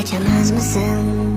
Kaçamaz mısın?